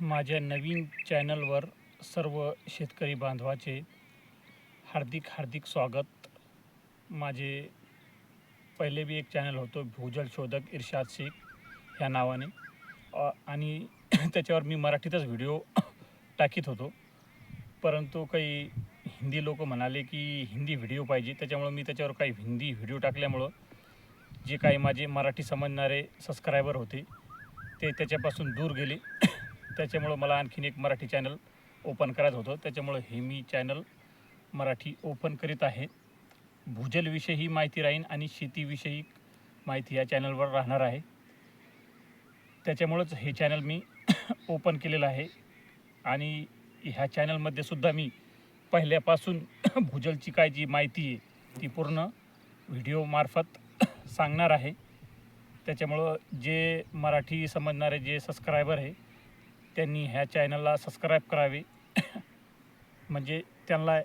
माझ्या नवीन चॅनलवर सर्व शेतकरी बांधवाचे हार्दिक हार्दिक स्वागत. माझे पहिले बी एक चॅनल होतो भूजल शोधक इर्शाद शेख ह्या नावाने. आणि त्याच्यावर मी मराठीतच व्हिडिओ टाकीत होतो. परंतु काही हिंदी लोक म्हणाले की हिंदी व्हिडिओ पाहिजे. त्याच्यामुळं मी त्याच्यावर काही हिंदी व्हिडिओ टाकल्यामुळं जे काही माझे मराठी समजणारे सबस्क्रायबर होते ते त्याच्यापासून दूर गेले. त्याच्यामुळं मला आणखीन एक मराठी चॅनल ओपन करायचं होतं. त्याच्यामुळं हे मी चॅनल मराठी ओपन करीत आहे. भूजलविषयी माहिती राहीन आणि शेतीविषयी माहिती या चॅनलवर राहणार आहे. त्याच्यामुळंच हे चॅनल मी ओपन केलेलं आहे. आणि ह्या चॅनलमध्ये सुद्धा मी पहिल्यापासून भूजलची काय जी माहिती आहे ती पूर्ण व्हिडिओमार्फत सांगणार आहे. त्याच्यामुळं जे मराठी समजणारे जे सबस्क्रायबर आहे त्यांनी ह्या चॅनलला सबस्क्राईब करावे. म्हणजे त्यांना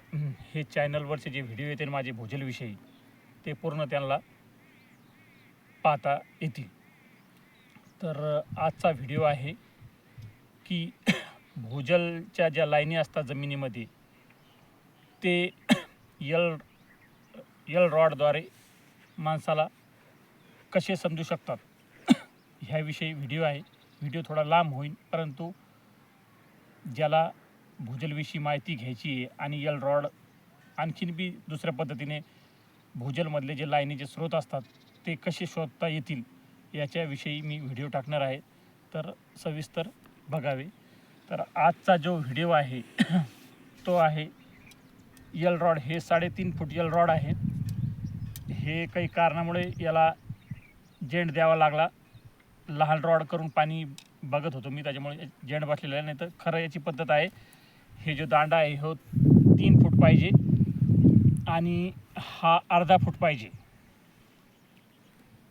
हे चॅनलवरचे जे व्हिडिओ येतील माझे भूजलविषयी ते पूर्ण त्यांना पाहता येतील. तर आजचा व्हिडिओ आहे की भूजलच्या ज्या लाईनी असतात जमिनीमध्ये ते यल यल रॉडद्वारे माणसाला कसे समजू शकतात? ह्याविषयी व्हिडिओ आहे. व्हिडिओ थोडा लांब होईल परंतु ज्याला भूजलविषयी माहिती घ्यायची आहे आणि यल रॉड आणखीन बी दुसऱ्या पद्धतीने भूजलमधले जे लाईनीचे स्रोत असतात ते कसे शोधता येतील याच्याविषयी मी व्हिडिओ टाकणार आहे. तर सविस्तर बघावे. तर आजचा जो व्हिडिओ आहे तो आहे यल रॉड हे साडेतीन फूट यल रॉड आहे. हे काही कारणामुळे याला जेंट द्यावा लागला. लहान रॉड करून पाणी बघत होतो मी त्याच्यामुळे जेंड बसलेला नाही तर खरं याची पद्धत आहे हे जो दांडा आहे हो तीन फूट पाहिजे आणि हा अर्धा फूट पाहिजे.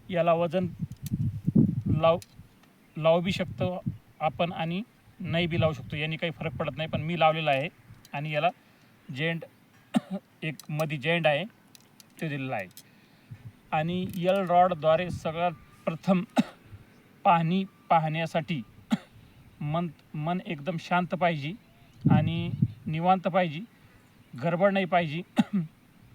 याला वजन लाव लावू बी शकतो आपण आणि नाही बी लावू शकतो. यांनी काही फरक पडत नाही पण मी लावलेला आहे आणि याला जेंट एक मध्ये जेंट आहे ते दिलेलं आहे. आणि यल रॉडद्वारे सगळ्यात प्रथम पाहणी पाहण्यासाठी मन मन एकदम शांत पाहिजे आणि निवांत पाहिजे. गडबड नाही पाहिजे.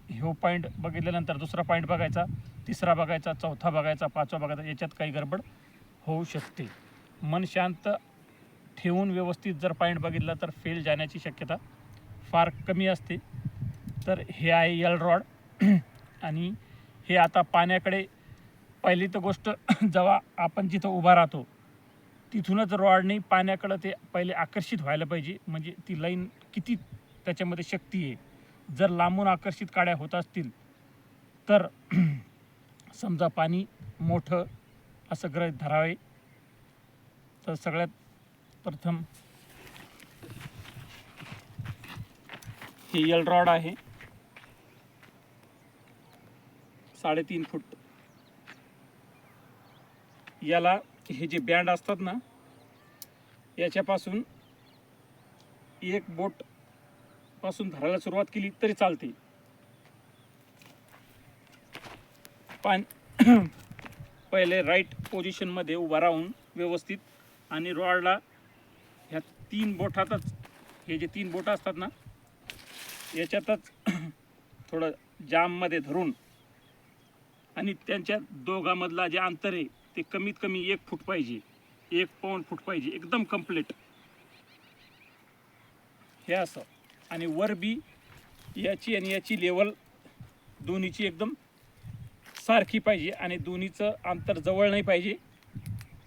ह्यो पॉईंट बघितल्यानंतर दुसरा पॉईंट बघायचा तिसरा बघायचा चौथा बघायचा पाचवा बघायचा याच्यात काही गडबड होऊ शकते. मन शांत ठेवून व्यवस्थित जर पॉईंट बघितला तर फेल जाण्याची शक्यता फार कमी असते. तर हे आहे यल रॉड आणि हे आता पाण्याकडे पहिली तर गोष्ट जेव्हा आपण जिथं उभा राहतो तिथूनच रॉडने पाण्याकडं ते पहिले आकर्षित व्हायला पाहिजे. म्हणजे ती लाईन किती त्याच्यामध्ये शक्ती आहे. जर लांबून आकर्षित काड्या होत असतील तर समजा पाणी मोठं असं ग्रह धरावे. तर सगळ्यात प्रथम हे यल रॉड आहे. साडेतीन फूट याला हे जे बँड असतात ना याच्यापासून एक बोटपासून धरायला सुरुवात केली तरी चालते. पान पहिले राईट पोझिशनमध्ये उभा राहून व्यवस्थित आणि रॉडला ह्या तीन बोटातच हे जे तीन बोटं असतात ना याच्यातच थोडं जाममध्ये धरून आणि त्यांच्या दोघांमधला जे अंतर आहे ते कमीत कमी एक फूट पाहिजे. एक पाऊंड फूट पाहिजे. एकदम कंप्लीट हे असं. आणि वर बी याची आणि याची लेवल दोन्हीची एकदम सारखी पाहिजे. आणि दोन्हीचं अंतर जवळ नाही पाहिजे.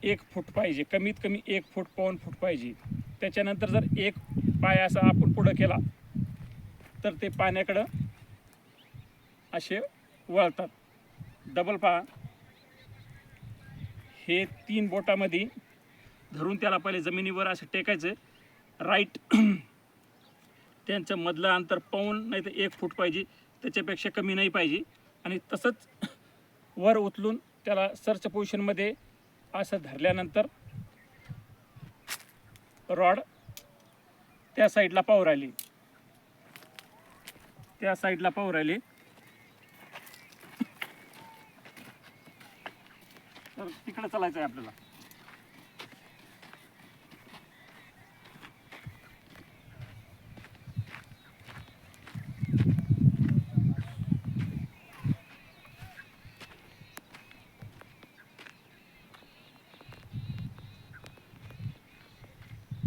एक फूट पाहिजे. कमीत कमी एक फूट पाऊन फूट पाहिजे. त्याच्यानंतर जर एक पाय असा आपण पुढं केला तर ते पाण्याकडं असे वळतात. डबल पहा. हे तीन बोटामध्ये धरून त्याला पहिले जमिनीवर असं टेकायचं. राईट त्यांचं मधलं अंतर पाऊन नाही तर एक फूट पाहिजे त्याच्यापेक्षा कमी नाही पाहिजे. आणि तसंच वर उचलून त्याला सर्च पोझिशनमध्ये असं धरल्यानंतर रॉड त्या साईडला पाहू राहिली. त्या साईडला पाहू राहिली. इकडे चालायचं आहे आपल्याला.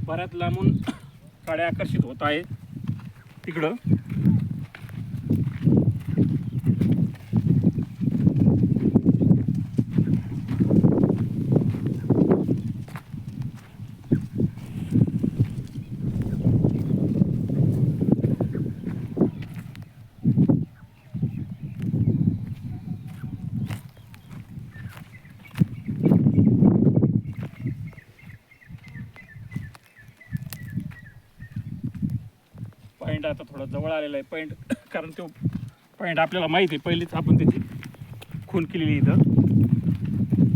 बऱ्याच लांबून काड्या आकर्षित होत आहेत. तिकडं. जवळ आलेला आहे पॉईंट कारण तो पॉईंट आपल्याला माहिती आहे. पहिलीच आपण त्याची खून केलेली इथं.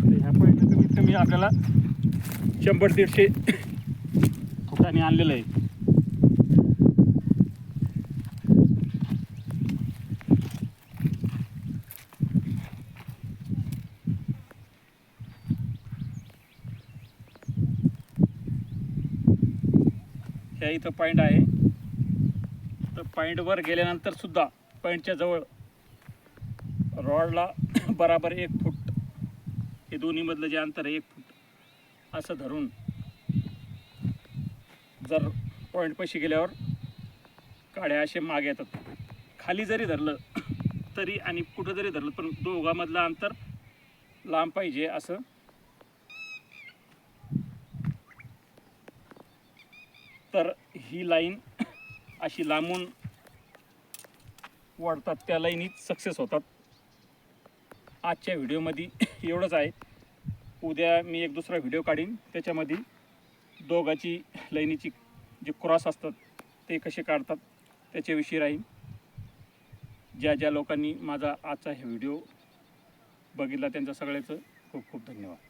तर ह्या पॉईंट कमीत कमी आपल्याला शंभर दीडशे फुटाने आणलेलं आहे. ह्या इथं पॉईंट आहे. तर पॉईंटवर गेल्यानंतर सुद्धा पॉईंटच्या जवळ रॉडला बराबर एक फूट हे दोन्हीमधलं जे अंतर आहे एक फूट असं धरून जर पॉईंट पैसे गेल्यावर काड्या असे मागे येतात. खाली जरी धरलं तरी आणि कुठं जरी धरलं पण दोघांमधलं अंतर लांब पाहिजे असं तर ही लाईन अशी लांबून वाढतात त्या लाईनीत सक्सेस होतात. आजच्या व्हिडिओमध्ये एवढंच आहे. उद्या मी एक दुसरा व्हिडिओ काढीन. त्याच्यामध्ये दोघाची लाईनीची जे क्रॉस असतात ते कसे काढतात त्याच्याविषयी राहीन. ज्या ज्या लोकांनी माझा आजचा हे व्हिडिओ बघितला त्यांचं सगळ्याचं खूप खूप धन्यवाद.